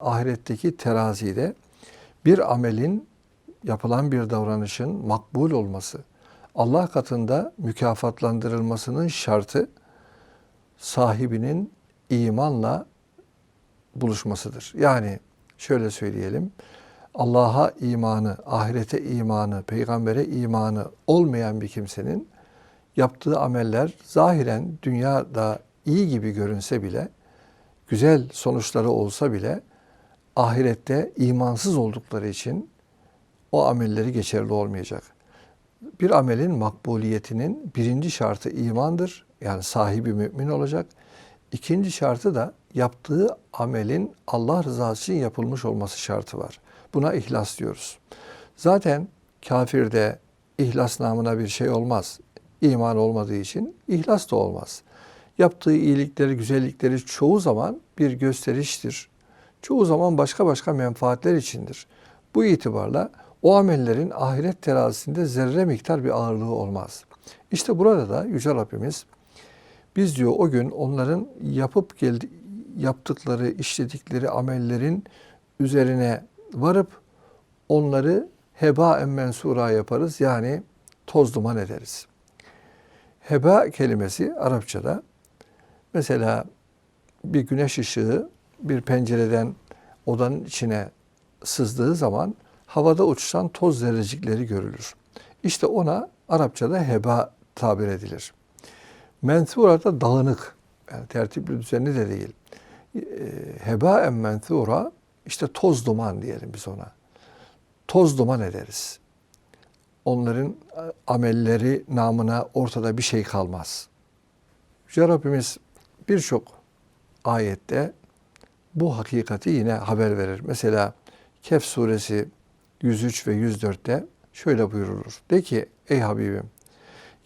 ahiretteki terazide bir amelin yapılan bir davranışın makbul olması, Allah katında mükafatlandırılmasının şartı sahibinin imanla buluşmasıdır. Yani şöyle söyleyelim. Allah'a imanı, ahirete imanı, peygambere imanı olmayan bir kimsenin yaptığı ameller zahiren dünyada iyi gibi görünse bile, güzel sonuçları olsa bile ahirette imansız oldukları için o amelleri geçerli olmayacak. Bir amelin makbuliyetinin birinci şartı imandır. Yani sahibi mümin olacak. İkinci şartı da yaptığı amelin Allah rızası için yapılmış olması şartı var. Buna ihlas diyoruz. Zaten kafirde ihlas namına bir şey olmaz. İman olmadığı için ihlas da olmaz. Yaptığı iyilikleri, güzellikleri çoğu zaman bir gösteriştir. Çoğu zaman başka başka menfaatler içindir. Bu itibarla o amellerin ahiret terazisinde zerre miktar bir ağırlığı olmaz. İşte burada da Yüce Rabbimiz biz diyor o gün onların yapıp geldi, yaptıkları, işledikleri amellerin üzerine varıp onları heba en mensura yaparız. Yani toz duman ederiz. Heba kelimesi Arapçada mesela bir güneş ışığı bir pencereden odanın içine sızdığı zaman havada uçuşan toz zerrecikleri görülür. İşte ona Arapçada heba tabir edilir. Mensura da dağınık, yani tertipli düzenli de değil. Heba en mensura işte toz duman diyelim biz ona. Toz duman ederiz. Onların amelleri namına ortada bir şey kalmaz. Yüce Rabbimiz birçok ayette bu hakikati yine haber verir. Mesela Kehf suresi 103 ve 104'te şöyle buyurulur. De ki ey Habibim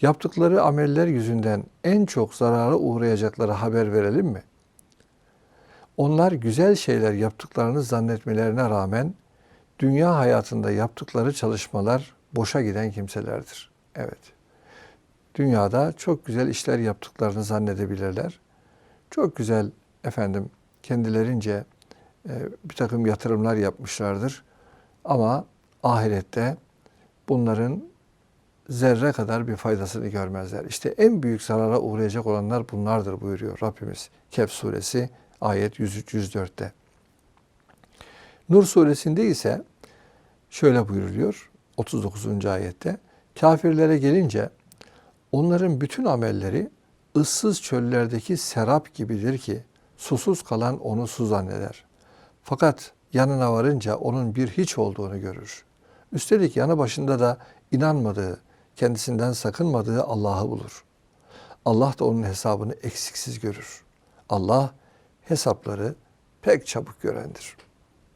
yaptıkları ameller yüzünden en çok zarara uğrayacakları haber verelim mi? Onlar güzel şeyler yaptıklarını zannetmelerine rağmen dünya hayatında yaptıkları çalışmalar boşa giden kimselerdir. Evet. Dünyada çok güzel işler yaptıklarını zannedebilirler. Çok güzel efendim kendilerince e, bir takım yatırımlar yapmışlardır. Ama ahirette bunların zerre kadar bir faydasını görmezler. İşte en büyük zarara uğrayacak olanlar bunlardır buyuruyor Rabbimiz. Kehf suresi ayet 103-104'te. Nur suresinde ise şöyle buyuruluyor 39. ayette. Kafirlere gelince onların bütün amelleri ıssız çöllerdeki serap gibidir ki susuz kalan onu su zanneder. Fakat yanına varınca onun bir hiç olduğunu görür. Üstelik yanı başında da inanmadığı, kendisinden sakınmadığı Allah'ı bulur. Allah da onun hesabını eksiksiz görür. Allah hesapları pek çabuk görendir.